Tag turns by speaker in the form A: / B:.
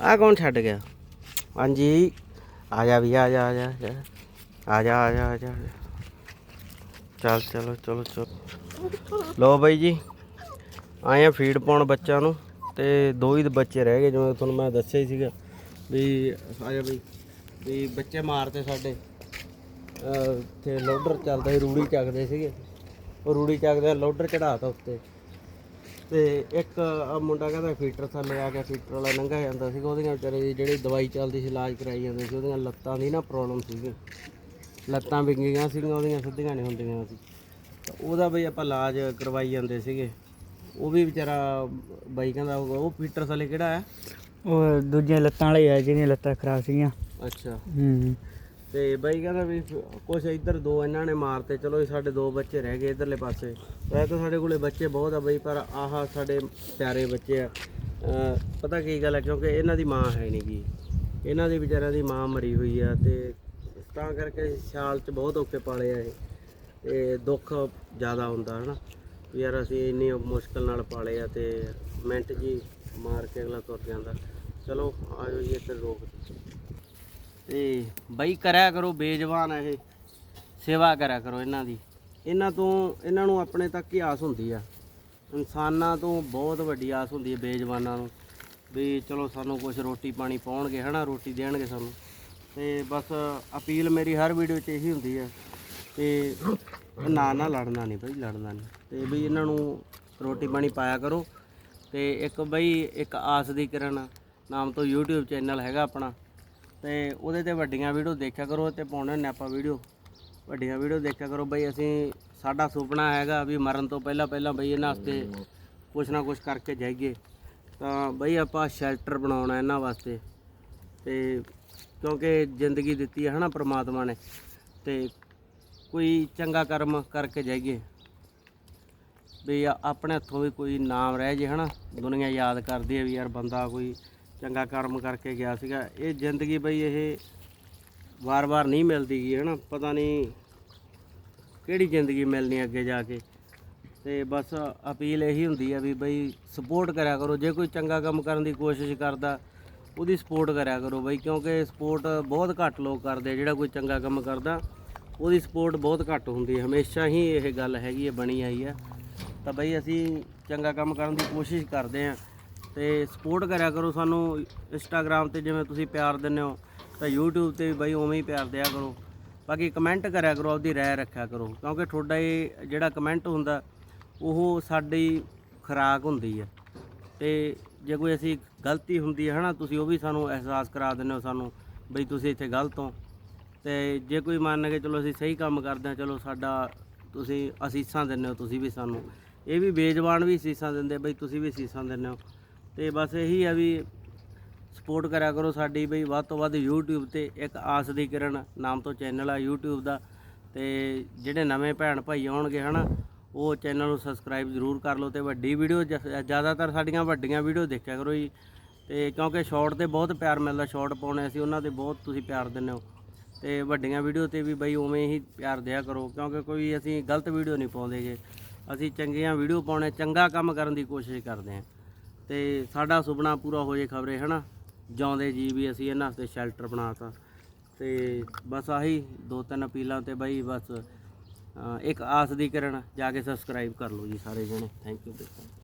A: ਆ ਕੌਣ ਛੱਡ ਗਿਆ? ਹਾਂਜੀ। ਆ ਜਾ ਵੀ, ਆ ਜਾ ਆ ਜਾ ਆ ਜਾ। ਆ ਜਾ ਆ ਜਾ ਚੱਲ, ਚਲੋ ਚਲੋ ਚਲੋ। ਲੋ ਬਾਈ ਜੀ, ਆਏ ਆ ਫੀਡ ਪਾਉਣ ਬੱਚਿਆਂ ਨੂੰ ਤੇ ਦੋ ਹੀ ਬੱਚੇ ਰਹਿ ਗਏ, ਜਿਵੇਂ ਤੁਹਾਨੂੰ ਮੈਂ ਦੱਸਿਆ ਹੀ ਸੀਗਾ ਵੀ ਆ ਜਾ ਬਈ, ਵੀ ਬੱਚੇ ਮਾਰਤੇ ਸਾਡੇ। ਅਹ, ਤੇ ਲੋਡਰ ਚੱਲਦਾ ਸੀ, ਰੂੜੀ ਚੱਕਦੇ ਸੀਗੇ। ਉਹ ਰੂੜੀ ਚੱਕਦੇ ਲੋਡਰ ਚੜਾਤਾ ਉੱਤੇ। ਤੇ ਇੱਕ ਆਹ ਮੁੰਡਾ ਕਹਿੰਦਾ ਫੀਟਰ ਥੱਲੇ ਆ ਗਿਆ ਫੀਟਰ ਵਾਲਾ ਲੰਘਾ ਜਾਂਦਾ ਸੀਗਾ ਉਹਦੀਆਂ ਵਿਚਾਰੇ ਦੀ ਜਿਹੜੀ ਦਵਾਈ ਚੱਲਦੀ ਸੀ ਇਲਾਜ ਕਰਾਈ ਜਾਂਦੇ ਸੀ ਉਹਦੀਆਂ ਲੱਤਾਂ ਦੀ ਨਾ ਪ੍ਰੋਬਲਮ ਸੀਗੀ। ਲੱਤਾਂ ਵਿੰਗੀਆਂ ਸੀਗੀਆਂ ਉਹਦੀਆਂ ਸਿੱਧੀਆਂ ਨਹੀਂ ਹੁੰਦੀਆਂ ਸੀ। ਤਾਂ ਉਹਦਾ ਬਈ ਆਪਾਂ ਇਲਾਜ ਕਰਵਾਈ ਜਾਂਦੇ ਸੀਗੇ। ਉਹ ਵੀ ਵਿਚਾਰਾ ਬਾਈ ਕਹਿੰਦਾ ਉਹ ਉਹ ਫੀਟਰ ਥੱਲੇ ਕਿਹੜਾ ਹੈ?
B: ਉਹ ਦੂਜੀਆਂ ਲੱਤਾਂ ਵਾਲੇ ਆ ਜਿਹਦੀਆਂ ਲੱਤਾਂ ਖਰਾਬ ਸੀਗੀਆਂ।
A: ਅੱਛਾ।
B: ਹੂੰ।
A: ਤੇ ਬਾਈ ਕਹਿੰਦਾ ਵੀ ਕੁਛ ਇੱਧਰ ਦੋ ਇਹਨਾਂ ਨੇ ਮਾਰਤੇ, ਚਲੋ ਇਹ ਸਾਡੇ ਦੋ ਬੱਚੇ ਰਹਿ ਗਏ ਇਧਰਲੇ ਪਾਸੇ। ਵੈਸੇ ਤਾਂ ਸਾਡੇ ਕੋਲੇ ਬੱਚੇ ਬਹੁਤ ਆ ਬਈ, ਪਰ ਆਹ ਸਾਡੇ ਪਿਆਰੇ ਬੱਚੇ ਆ। ਪਤਾ ਕੀ ਗੱਲ ਹੈ ਕਿਉਂਕਿ ਇਹਨਾਂ ਦੀ ਮਾਂ ਹੈ ਨਹੀਂ ਗੀ ਇਹਨਾਂ ਦੀ ਵਿਚਾਰਿਆਂ ਦੀ ਮਾਂ ਮਰੀ ਹੋਈ ਆ ਤੇ ਤਾਂ ਕਰਕੇ ਸਿਆਲ ਚ ਬਹੁਤ ਔਖੇ ਪਾਲੇ ਆ ਇਹ। ਤੇ ਦੁੱਖ ਜ਼ਿਆਦਾ ਹੁੰਦਾ, ਹਨਾ। ਵੀ ਯਾਰ ਅਸੀਂ ਇੰਨੀ ਮੁਸ਼ਕਲ ਨਾਲ ਪਾਲੇ ਆ ਤੇ ਮਿੰਟ ਜੀ ਮਾਰ ਕੇ ਅਗਲਾ ਤੁਰ ਜਾਂਦਾ। ਚਲੋ ਆਜੋ ਜੀ ਇੱਥੇ ਰੋਕ ਤੇ ਬਈ ਕਰਿਆ ਕਰੋ, ਬੇਜਵਾਨ ਇਹ। ਸੇਵਾ ਕਰਿਆ ਕਰੋ ਇਹਨਾਂ ਦੀ। ਇਹਨਾਂ ਤੋਂ, ਇਹਨਾਂ ਨੂੰ ਆਪਣੇ ਤੱਕ ਹੀ ਆਸ ਹੁੰਦੀ ਆ। ਇਨਸਾਨਾਂ ਤੋਂ ਬਹੁਤ ਵੱਡੀ ਆਸ ਹੁੰਦੀ ਹੈ ਬੇਜਵਾਨਾਂ ਨੂੰ। ਵੀ ਚਲੋ ਸਾਨੂੰ ਕੁਝ ਰੋਟੀ ਪਾਣੀ ਪਾਉਣਗੇ, ਹਨਾ? ਰੋਟੀ ਦੇਣਗੇ ਸਾਨੂੰ। ਤੇ ਬਸ ਅਪੀਲ ਮੇਰੀ ਹਰ ਵੀਡੀਓ 'ਚ ਇਹੀ ਹੁੰਦੀ ਹੈ ਤੇ ਨਾ ਨਾ ਲੜਨਾ ਨਹੀਂ ਬਈ, ਲੜਨਾ ਨਹੀਂ। ਤੇ ਬਈ ਇਹਨਾਂ ਨੂੰ ਰੋਟੀ ਪਾਣੀ ਪਾਇਆ ਕਰੋ। ਤੇ ਇੱਕ ਬਈ, ਇੱਕ ਆਸ ਦੀ ਕਿਰਨ ਨਾਮ ਤੋਂ YouTube ਚੈਨਲ ਹੈਗਾ ਆਪਣਾ। ਤੇ ਉਹਦੇ ਤੇ ਵੱਡੀਆਂ ਵੀਡੀਓ ਦੇਖਿਆ ਕਰੋ ਤੇ ਪਾਉਣੇ ਹੁੰਦੇ ਆਪਾਂ ਵੀਡੀਓ ਵੱਡੀਆਂ ਵੀਡੀਓ ਦੇਖਿਆ ਕਰੋ ਬਈ ਅਸੀਂ ਸਾਡਾ ਸੁਪਨਾ ਹੈਗਾ ਵੀ ਮਰਨ ਤੋਂ ਪਹਿਲਾਂ ਪਹਿਲਾਂ ਬਈ ਇਹਨਾਂ ਵਾਸਤੇ ਕੁਛ ਨਾ ਕੁਛ ਕਰਕੇ ਜਾਈਏ। ਤਾਂ ਬਈ ਆਪਾਂ ਸ਼ੈਲਟਰ ਬਣਾਉਣਾ ਇਹਨਾਂ ਵਾਸਤੇ। ਤੇ ਕਿਉਂਕਿ ਜ਼ਿੰਦਗੀ ਦਿੱਤੀ ਹੈ ਹਨਾ ਪ੍ਰਮਾਤਮਾ ਨੇ। ਤੇ ਕੋਈ ਚੰਗਾ ਕਰਮ ਕਰਕੇ ਜਾਈਏ। ਵੀ ਆਪਣੇ ਹੱਥੋਂ ਵੀ ਕੋਈ ਨਾਮ ਰਹਿ ਜੇ ਹਨਾ। ਦੁਨੀਆ ਯਾਦ ਕਰਦੀ ਹੈ ਵੀ ਯਾਰ ਬੰਦਾ ਕੋਈ ਚੰਗਾ ਕਰਮ ਕਰਕੇ ਗਿਆ ਸੀਗਾ। ਇਹ ਜ਼ਿੰਦਗੀ ਬਈ ਇਹ ਵਾਰ-ਵਾਰ ਨਹੀਂ ਮਿਲਦੀ ਗੀ, ਹਨਾ? ਪਤਾ ਨਹੀਂ ਕਿਹੜੀ ਜ਼ਿੰਦਗੀ ਮਿਲਣੀ ਅੱਗੇ ਜਾ ਕੇ। ਤੇ ਬਸ ਅਪੀਲ ਇਹੀ ਹੁੰਦੀ ਆ ਵੀ ਬਈ ਸਪੋਰਟ ਕਰਿਆ ਕਰੋ। ਜੇ ਕੋਈ ਚੰਗਾ ਕੰਮ ਕਰਨ ਦੀ ਕੋਸ਼ਿਸ਼ ਕਰਦਾ, ਉਹਦੀ ਸਪੋਰਟ ਕਰਿਆ ਕਰੋ ਬਈ, ਕਿਉਂਕਿ ਸਪੋਰਟ ਬਹੁਤ ਘੱਟ ਲੋਕ ਕਰਦੇ ਜਿਹੜਾ ਕੋਈ ਚੰਗਾ ਕੰਮ ਕਰਦਾ, ਉਹਦੀ ਸਪੋਰਟ ਬਹੁਤ ਘੱਟ ਹੁੰਦੀ ਹੈ ਹਮੇਸ਼ਾ ਹੀ ਇਹ ਗੱਲ ਹੈਗੀ ਹੈ ਬਣੀ ਆਈ ਹੈ ਤਾਂ ਬਈ ਅਸੀਂ ਚੰਗਾ ਕੰਮ ਕਰਨ ਦੀ ਕੋਸ਼ਿਸ਼ ਕਰਦੇ ਆ। ਤੇ ਸਪੋਰਟ ਕਰਿਆ ਕਰੋ ਸਾਨੂੰ ਇੰਸਟਾਗ੍ਰam ਤੇ ਜਿਵੇਂ ਤੁਸੀਂ ਪਿਆਰ ਦਿੰਦੇ ਹੋ, ਤਾਂ YouTube ਤੇ ਵੀ ਬਈ ਉਵੇਂ ਹੀ ਪਿਆਰ ਦਿਆ ਕਰੋ। ਬਾਕੀ ਕਮੈਂਟ ਕਰਿਆ ਕਰੋ, ਆਪਦੀ ਰਾਏ ਰੱਖਿਆ ਕਰੋ, ਕਿਉਂਕਿ ਤੁਹਾਡਾ ਇਹ ਜਿਹੜਾ ਕਮੈਂਟ ਹੁੰਦਾ, ਉਹ ਸਾਡੀ ਖੁਰਾਕ ਹੁੰਦੀ ਹੈ ਤੇ ਜੇ ਕੋਈ ਅਸੀਂ ਗਲਤੀ ਹੁੰਦੀ ਹੈ ਹਨਾ, ਤੁਸੀਂ ਉਹ ਵੀ ਸਾਨੂੰ ਅਹਿਸਾਸ ਕਰਾ ਦਿੰਦੇ ਹੋ ਸਾਨੂੰ, ਬਈ ਤੁਸੀਂ ਇੱਥੇ ਗਲਤ ਹੋ। ਤੇ ਜੇ ਕੋਈ ਮੰਨ ਕੇ ਚਲੋ ਅਸੀਂ ਸਹੀ ਕੰਮ ਕਰਦੇ ਹਾਂ, ਚਲੋ ਸਾਡਾ ਤੁਸੀਂ ਅਸੀਸਾਂ ਦਿੰਦੇ ਹੋ, ਤੁਸੀਂ ਵੀ ਸਾਨੂੰ। ਇਹ ਵੀ ਬੇਜ਼ਬਾਨ ਵੀ ਅਸੀਸਾਂ ਦਿੰਦੇ ਬਈ ਤੁਸੀਂ ਵੀ ਅਸੀਸਾਂ ਦਿੰਦੇ ਹੋ। ਤੇ ਬਸ ਇਹੀ ਆ ਵੀ ਸਪੋਰਟ ਕਰਿਆ ਕਰੋ ਸਾਡੀ ਬਈ, ਵੱਧ ਤੋਂ ਵੱਧ YouTube ਤੇ ਇੱਕ ਆਸ ਦੀ ਕਿਰਨ ਨਾਮ ਤੋਂ ਚੈਨਲ ਆ YouTube ਦਾ। ਤੇ ਜਿਹੜੇ ਨਵੇਂ ਭੈਣ ਭਾਈ ਆਉਣਗੇ ਹਨਾ, ਉਹ ਚੈਨਲ ਨੂੰ ਸਬਸਕ੍ਰਾਈਬ ਜ਼ਰੂਰ ਕਰ ਲਓ ਤੇ ਵੱਡੀ ਵੀਡੀਓ ਜ਼ਿਆਦਾਤਰ ਸਾਡੀਆਂ ਵੱਡੀਆਂ ਵੀਡੀਓ ਦੇਖਿਆ ਕਰੋ ਜੀ। ਤੇ ਕਿਉਂਕਿ ਸ਼ਾਰਟ ਤੇ ਬਹੁਤ ਪਿਆਰ ਮਿਲਦਾ ਸ਼ਾਰਟ ਪਾਉਣੇ ਅਸੀਂ, ਉਹਨਾਂ ਤੇ ਬਹੁਤ ਤੁਸੀਂ ਪਿਆਰ ਦਿੰਦੇ ਹੋ। ਤੇ ਵੱਡੀਆਂ ਵੀਡੀਓ ਤੇ ਵੀ ਬਈ ਉਵੇਂ ਹੀ ਪਿਆਰ ਦਿਆ ਕਰੋ, ਕਿਉਂਕਿ ਕੋਈ ਅਸੀਂ ਗਲਤ ਵੀਡੀਓ ਨਹੀਂ ਪਾਉਂਦੇਗੇ। ਅਸੀਂ ਚੰਗੀਆਂ ਵੀਡੀਓ ਪਾਉਣੇ, ਚੰਗਾ ਕੰਮ ਕਰਨ ਦੀ ਕੋਸ਼ਿਸ਼ ਕਰਦੇ ਹਾਂ। ਤੇ ਸਾਡਾ ਸੁਪਨਾ ਪੂਰਾ ਹੋ ਜੇ ਖਬਰੇ, ਹਨਾ? ਜਿਉਂਦੇ ਜੀ ਵੀ ਅਸੀਂ ਇਹਨਾਂ ਵਾਸਤੇ ਸ਼ੈਲਟਰ ਬਣਾਤਾ। ਤੇ ਬਸ ਆਹੀ ਦੋ ਤਿੰਨ ਅਪੀਲਾਂ ਤੇ ਬਾਈ ਬਸ ਇੱਕ ਆਸ ਦੀ ਕਿਰਨ, ਜਾ ਕੇ ਸਬਸਕ੍ਰਾਈਬ ਕਰ ਲਓ ਜੀ ਸਾਰੇ ਜਣੇ। Thank you